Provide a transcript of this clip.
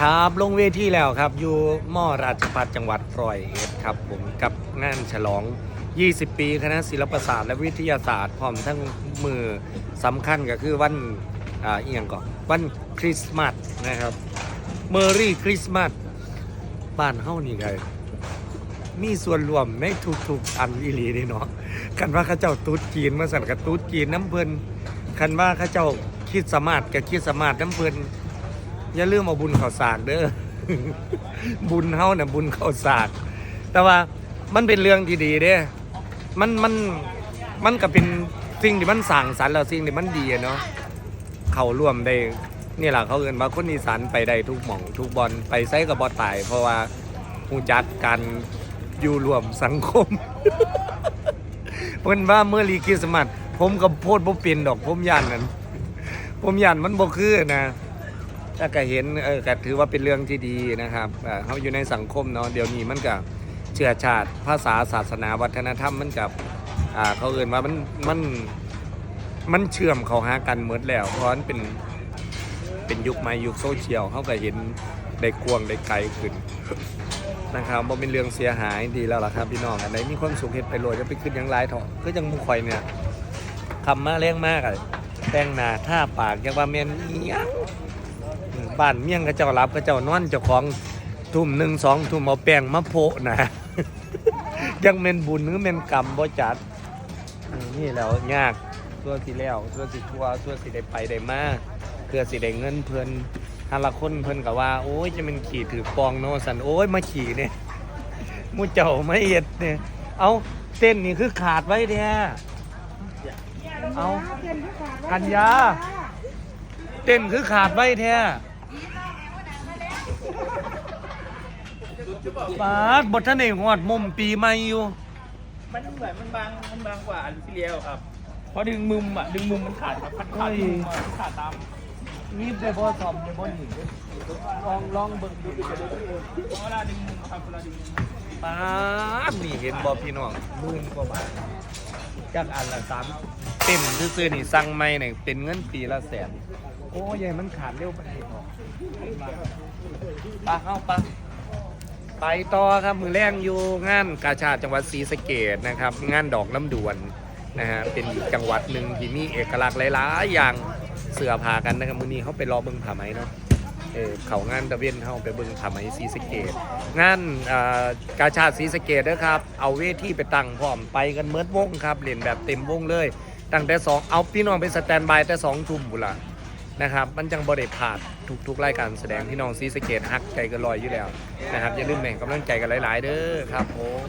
ครับ ลงเวทีแล้วครับ อยู่มอราชพัฒจังหวัดร้อยเอ็ดครับผมกับงานฉลอง 20 ปี คณะศิลปศาสตร์และวิทยาศาสตร์ พร้อมทั้งมือสำคัญก็คือวันอ่าอียงก่อนวันคริสต์มาสนะครับเมอรี่คริสต์มาสบ้านเฮานี่ไงมีส่วนรวมในทุกๆอันอีหลีนี่เนาะกันว่าเขาเจ้าตูดจีนมาสั่นกับตูดจีนน้ำเพิ่นคันว่าเขาเจ้าคิดสมาร์ทกับคิดสมาร์ทน้ำเพิ่น อย่าลืมเอาบุญเข้าสากเด้อ บุญเฮาน่ะบุญเข้าสากแต่ว่ามันเป็นเรื่องที่ดีเด้มันมันมันก็เป็นสิ่งที่มันสั่งสรรค์แล้วสิ่งที่มันดีเนาะเขาร่วมได้นี่แหละเขาเอินว่าคนอีสานไปได้ทุกหม่องทุกบอลไปไซกับบอตาย เพราะว่าหูจักการอยู่รวมสังคม เพิ่นว่าเมื่อรีคริสต์มาสผมก็โพดบ่เป็นดอกผมย่านนั้น ผมย่านมันบ่คือนะ ถ้าก็เห็นเออก็ถือว่าเป็นเรื่องที่ดีนะครับเขาอยู่ในสังคมเนาะเดี๋ยวนี้มันกับเชื้อชาติภาษาศาสนาวัฒนธรรมมันกับเขาเอ่นว่ามันมันมันเชื่อมเขาหากันหมดแล้วเพราะมันเป็นเป็นยุคใหม่ยุคโซเชียลเขาก็เห็นได้กวงได้ไกลขึ้นนะครับบ่เป็นเรื่องเสียหายดีแล้วล่ะครับพี่น้องอันไหนมีความสุขเฮ็ดไปโลดจะไปขึ้นยังไรเถอะก็ยังมุข่อยเนี่ยคำมาแรงมากอะแต่งหนาท่าปากยังว่าแม่นอีหยัง บ้านเมี่ยงก็เจ้ารับก็เจ้านอนเจ้าของทุ่มหนึ่งสองทุ่มเอาแป้งมาโพนะ ยังเมนบุญหรือเมนกรรมบ่จัด นี่แล้วยากตัวสิแล้วตัวสิทัวตัวสิได้ไปได้มาเพื่อสิได้เงินเพิ่นฮาละคนเพิ่นก็ว่า โอ้ยจะเป็นขี่ถือปองเนสันโอ้ยมาขี่เนี่ยมูเจ้าไม่เอ็ดเนี่ยเอาเต้นนี่คือขาดไว้แท้เอากัญญา ต้นคือขาดไว้แท้ปาดบทท่านเอกหอดมุมปีใหม่อยู่ มันเหมือนมันบางมันบางกว่าอันที่เลี้ยวครับ เพราะดึงมุมอะดึงมุมมันขาดครับมันขาดมุมอะมันขาดตามนี่ได้บ่ซอมได้บ่หนีลองลองเบิ่งดูเวลาดึงมุมครับเวลาดึงมุมปาดนี่เห็นบ่พี่น้องหมื่นกว่าบาทจากอันละสามเต็มซื่อๆนี่สั่งใหม่เนี่ยเป็นเงินปีละแสน โอ้ยใหญ่มันขาดเร็วไปหรอกปลาเข้าปลาไปต่อครับมือแรงอยู่งานกาชาดจังหวัดศรีสะเกดนะครับ งานดอกน้ำดวนนะฮะเป็นอีกจังหวัดหนึ่งที่มีเอกลักษณ์หลายๆอย่างเสือพากันนะครับมือนี้เขาไปรอเบิ่งผาไหมเนาะเออเขางานตะเวนเขาไปเบิ่งผาไหมศรีสะเกดงานกาชาดศรีสะเกดนะครับ เอาเวทีไปตั้งพร้อมไปกันเมิดวงครับเล่นแบบเต็มวงเลย ตั้งแต่สองเอาพี่น้องเป็นสแตนบายแต่สองทุ่มบุละ นะครับ มันจังบริพลาดทุกทุกๆรายการแสดงที่น้องซีสเกตฮักใจกันลอยอยู่แล้วนะครับอย่าลืมแบ่งกำลังใจกันหลาย ๆ เด้อครับผม